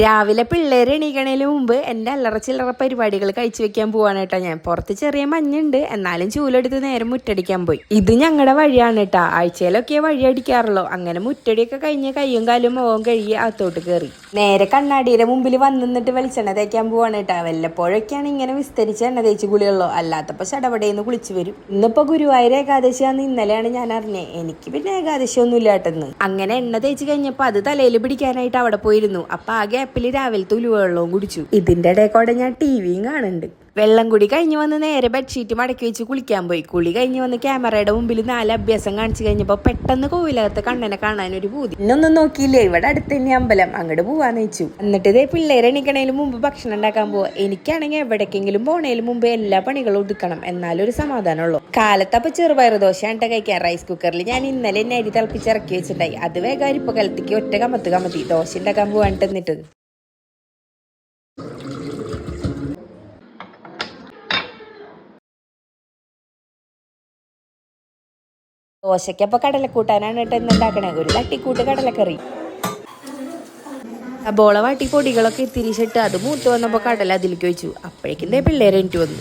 രാവിലെ പിള്ളേർ എണീക്കണേന് മുമ്പ് എന്റെ അല്ലറ ചില്ലറ പരിപാടികൾ കഴിച്ചു വെക്കാൻ പോവാണ് കേട്ടോ ഞാൻ. പുറത്ത് ചെറിയ മഞ്ഞുണ്ട്. എന്നാലും ചൂലെടുത്ത് നേരെ മുറ്റടിക്കാൻ പോയി. ഇത് ഞങ്ങളുടെ വഴിയാണ് കേട്ടോ. ആഴ്ചയിലൊക്കെ വഴി അടിക്കാറുള്ളൂ. അങ്ങനെ മുറ്റടിയൊക്കെ കഴിഞ്ഞ് കയ്യും കാലും മുഖവും കഴുകി അകത്തോട്ട് കയറി നേരെ കണ്ണാടിയുടെ മുമ്പിൽ വന്നിട്ട് വെളിച്ചെണ്ണ തേക്കാൻ പോവാണ് കേട്ടോ. വല്ലപ്പോഴൊക്കെയാണ് ഇങ്ങനെ വിസ്തരിച്ച് എണ്ണ തേച്ച് കുളിയുള്ളൂ. അല്ലാത്തപ്പോൾ ചടപടേന്ന് കുളിച്ചു വരും. ഇന്നിപ്പോ ഗുരുവായൂർ ഏകാദശിയാന്ന് ഇന്നലെയാണ് ഞാൻ അറിഞ്ഞത് എനിക്ക് പിന്നെ ഏകാദശി ഒന്നും ഇല്ലാട്ടെന്ന് അങ്ങനെ എണ്ണ തേച്ച് കഴിഞ്ഞപ്പോ അത് തലയിൽ പിടിക്കാനായിട്ട് അവിടെ പോയിരുന്നു. അപ്പൊ ആ ഗ്യാപ്പിൽ രാവിലത്തെ ഉലുവെള്ളവും കുടിച്ചു. ഇതിന്റെ ഇടയ്ക്കോടെ ഞാൻ ടി വിയും കാണുന്നുണ്ട്. വെള്ളം കുടി കഴിഞ്ഞ് വന്ന് നേരെ ബെഡ്ഷീറ്റ് മടക്കി വെച്ച് കുളിക്കാൻ പോയി. കുളി കഴിഞ്ഞ് വന്ന് ക്യാമറയുടെ മുമ്പിൽ നാല് അഭ്യാസം കാണിച്ചു കഴിഞ്ഞപ്പോ പെട്ടെന്ന് കോവിലകത്ത് കണ്ണനെ കാണാൻ ഒരു പൂതി. ഇന്നൊന്നും നോക്കിയില്ലേ? ഇവിടെ അടുത്ത് തന്നെ അമ്പലം. അങ്ങോട്ട് പോവാന്ന് വെച്ചു എന്നിട്ട് ഇതേ പിള്ളേരെ എണീക്കണേലും മുമ്പ് ഭക്ഷണം ഉണ്ടാക്കാൻ പോവാ. എനിക്കാണെങ്കിൽ എവിടേക്കെങ്കിലും പോണേലും മുമ്പ് എല്ലാ പണികളും ഒതുക്കണം. എന്നാലും ഒരു സമാധാനമുള്ളൂ. കാലത്തപ്പോ ചെറുപയർ ദോശ ട്ടോ കഴിക്കാൻ റൈസ് കുക്കറിൽ ഞാൻ ഇന്നലെ തന്നെ അരി തിളപ്പിച്ച് ഇറക്കി വെച്ചിട്ടുണ്ടായി അത് വേഗം അരിപ്പ കലത്തിക്ക് ഒറ്റ കമത്ത് കമത്തി ദോശ ഉണ്ടാക്കാൻ എന്നിട്ട് ദോശയ്ക്കപ്പൊ കടലക്കൂട്ടാനാണ് കേട്ടോ ഇന്ന് ഒരു തട്ടിക്കൂട്ട് കടലക്കറി. സബോള വാട്ടി പൊടികളൊക്കെ തിരിച്ചിട്ട് അത് മൂത്ത് വന്നപ്പോൾ കടല അതിലേക്ക് വെച്ചു അപ്പോഴേക്കും പിള്ളേരെ എനിക്ക് വന്നു.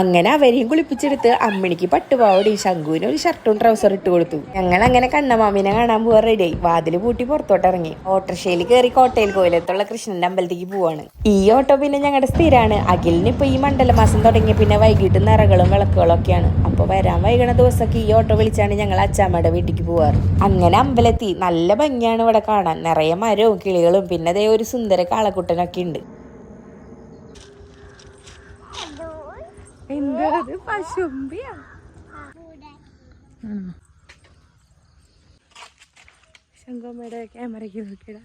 അങ്ങനെ അവരെയും കുളിപ്പിച്ചെടുത്ത് അമ്മിണിക്ക് പട്ടുപാവടി ശംഖുവിന് ഒരു ഷർട്ടും ട്രൗസർ ഇട്ട് കൊടുത്തു. ഞങ്ങൾ അങ്ങനെ കണ്ണമാമിനെ കാണാൻ പോവാ റെഡിയായി വാതിൽ പൂട്ടി പുറത്തോട്ട് ഇറങ്ങി ഓട്ടോറിക്ഷയിൽ കയറി കോട്ടയിൽ കോയിലത്തുള്ള കൃഷ്ണന്റെ അമ്പലത്തേക്ക് പോവാണ്. ഈ ഓട്ടോ പിന്നെ ഞങ്ങളുടെ സ്ഥിരമാണ് അഖിലിന് ഇപ്പൊ ഈ മണ്ഡലമാസം തുടങ്ങിയ പിന്നെ വൈകിട്ട് നിറകളും വിളക്കുകളും ഒക്കെയാണ്. അപ്പൊ വരാൻ വൈകണ ദിവസമൊക്കെ ഈ ഓട്ടോ വിളിച്ചാണ് ഞങ്ങൾ അച്ചാമ്മയുടെ വീട്ടിലേക്ക് പോവാറ്. അങ്ങനെ അമ്പലത്തി നല്ല ഭംഗിയാണ് ഇവിടെ കാണാൻ. നിറയെ മരവും കിളികളും പിന്നെ അതേ ഒരു സുന്ദര കാളക്കുട്ടനൊക്കെ ഉണ്ട്. എന്താ? പശുമ്പിയാ. ശങ്കമ്മയുടെ ക്യാമറയ്ക്ക് നോക്കിയടാ.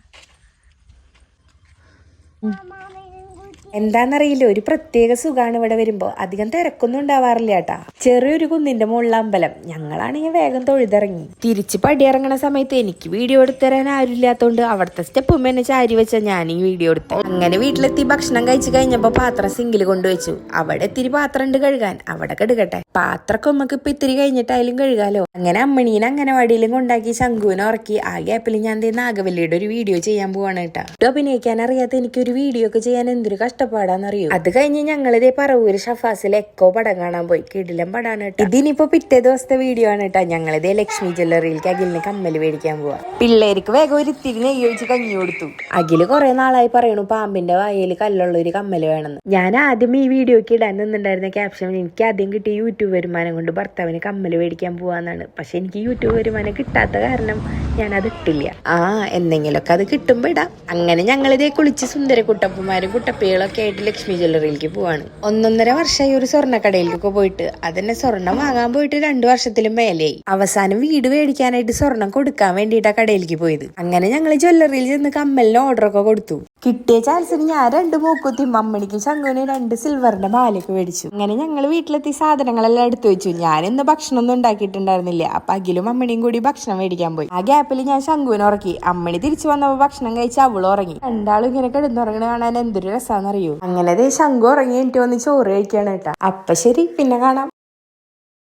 എന്താന്നറിയില്ല ഒരു പ്രത്യേക സുഖമാണ് ഇവിടെ വരുമ്പോൾ അധികം തിരക്കൊന്നും ഉണ്ടാവാറില്ല കേട്ടാ. ചെറിയൊരു കുന്നിന്റെ മുകളിലെ അമ്പലം. ഞങ്ങളാണെങ്കിൽ വേഗം തൊഴുതിറങ്ങി. തിരിച്ച് പടിയിറങ്ങണ സമയത്ത് എനിക്ക് വീഡിയോ എടുത്തരാൻ ആരുമില്ലാത്തതുകൊണ്ട് അവിടുത്തെ സ്റ്റെപ്പും എന്നെ ചാരി വെച്ച ഞാൻ ഈ വീഡിയോ എടുത്തു. അങ്ങനെ വീട്ടിലെത്തി ഭക്ഷണം കഴിച്ചു കഴിഞ്ഞപ്പോൾ പാത്രം സിങ്കിൽ കൊണ്ടുവച്ചു അവിടെ ഇത്തിരി പാത്രം ഉണ്ട് കഴുകാൻ. അവിടെ കെടുക്കട്ടെ. പാത്രമൊക്കെ നമുക്ക് ഇപ്പൊ ഇത്തിരി കഴിഞ്ഞിട്ടായാലും കഴുകാലോ. അങ്ങനെ അമ്മണീനെ അംഗനവാടിയിലും കൊണ്ടാക്കി ശംഖുവിനെ ഉറക്കി. ആ ഗ്യാപ്പിൽ ഞാൻ നാഗവല്ലിയുടെ ഒരു വീഡിയോ ചെയ്യാൻ പോവാണ് കേട്ടോ. അഭിനയിക്കാൻ അറിയാത്ത എനിക്ക് ഒരു വീഡിയോ ഒക്കെ ചെയ്യാൻ എന്തൊരു കഷ്ടപ്പാടാന്നറിയോ? അത് കഴിഞ്ഞ് ഞങ്ങളിതേ പറവൂര് ഷഫാസിൽ എക്കോ പടം കാണാൻ പോയി. കിടിലം പടാണ് കേട്ടോ. ഇതിനിപ്പോ പിറ്റേ ദിവസത്തെ വീഡിയോ ആണ് കേട്ടോ. ഞങ്ങളിതേ ലക്ഷ്മി ജ്വല്ലറിയിലേക്ക് അഖിലിന് കമ്മൽ മേടിക്കാൻ പോവാ. പിള്ളേർക്ക് വേഗം ഒരു ഇത്തിരി നെയ്യ് ഒഴിച്ച് കഞ്ഞി കൊടുത്തു. അഖിൽ കുറെ നാളായി പറയണു പാമ്പിന്റെ വായയിൽ കല്ലുള്ള ഒരു കമ്മൽ വേണമെന്ന്. ഞാൻ ആദ്യം ഈ വീഡിയോക്ക് ഇടാൻ നിന്നുണ്ടായിരുന്ന ക്യാപ്ഷൻ എനിക്ക് ആദ്യം കിട്ടിയ യൂട്യൂബ് വരുമാനം കൊണ്ട് ഭർത്താവിന് കമ്മൽ മേടിക്കാൻ പോവാന്നാണ്. പക്ഷെ എനിക്ക് യൂട്യൂബ് വരുമാനം കിട്ടാത്ത കാരണം ഞാൻ അത് ഇട്ടില്ല. ആ എന്തെങ്കിലുമൊക്കെ അത് കിട്ടുമ്പോ ഇടാം. അങ്ങനെ ഞങ്ങളിതേ കുളിച്ച് സുന്ദര കുട്ടപ്പന്മാരും കുട്ടപ്പികളൊക്കെ ആയിട്ട് ലക്ഷ്മി ജ്വല്ലറിയിലേക്ക് പോവാണ്. ഒന്നൊന്നര വർഷമായി ഒരു സ്വർണക്കടയിലേക്കൊക്കെ പോയിട്ട്. അതന്നെ സ്വർണം വാങ്ങാൻ പോയിട്ട് രണ്ടു വർഷത്തിലും മേലെയായി അവസാനം വീട് മേടിക്കാനായിട്ട് സ്വർണം കൊടുക്കാൻ വേണ്ടിയിട്ടാ കടയിലേക്ക് പോയത്. അങ്ങനെ ഞങ്ങൾ ജ്വല്ലറിയിൽ ചെന്ന് കമ്മലിന് ഓർഡർ ഒക്കെ കൊടുത്തു. കിട്ടിയ ചാൻസിന് ഞാൻ രണ്ട് മൂക്കുത്തി മമ്മണിക്കും ശങ്കുവിനും രണ്ട് സിൽവറിന്റെ മാലയൊക്കെ മേടിച്ചു. അങ്ങനെ ഞങ്ങൾ വീട്ടിലെത്തി സാധനങ്ങളെല്ലാം എടുത്തു വെച്ചു. ഞാൻ ഇന്ന് ഭക്ഷണം ഒന്നും ഉണ്ടാക്കിയിട്ടുണ്ടായിരുന്നില്ല. അപ്പൊ അഖിലും അമ്മണിയും കൂടി ഭക്ഷണം മേടിക്കാൻ പോയി. ആ ഗ്യാപ്പിൽ ഞാൻ ശങ്കുവിനെ ഉറക്കി. അമ്മണി തിരിച്ചു വന്നപ്പോ ഭക്ഷണം കഴിച്ച് അവൾ ഉറങ്ങി. രണ്ടാളും ഇങ്ങനെ കിടന്നുറങ്ങണ കാണാൻ എന്തൊരു രസാന്നറിയൂ? അങ്ങനെ ദേ ശംഖു ഉറങ്ങി എനിക്ക് വന്ന് ചോറ് കഴിക്കാണ് കേട്ടാ. അപ്പൊ ശരി പിന്നെ കാണാം.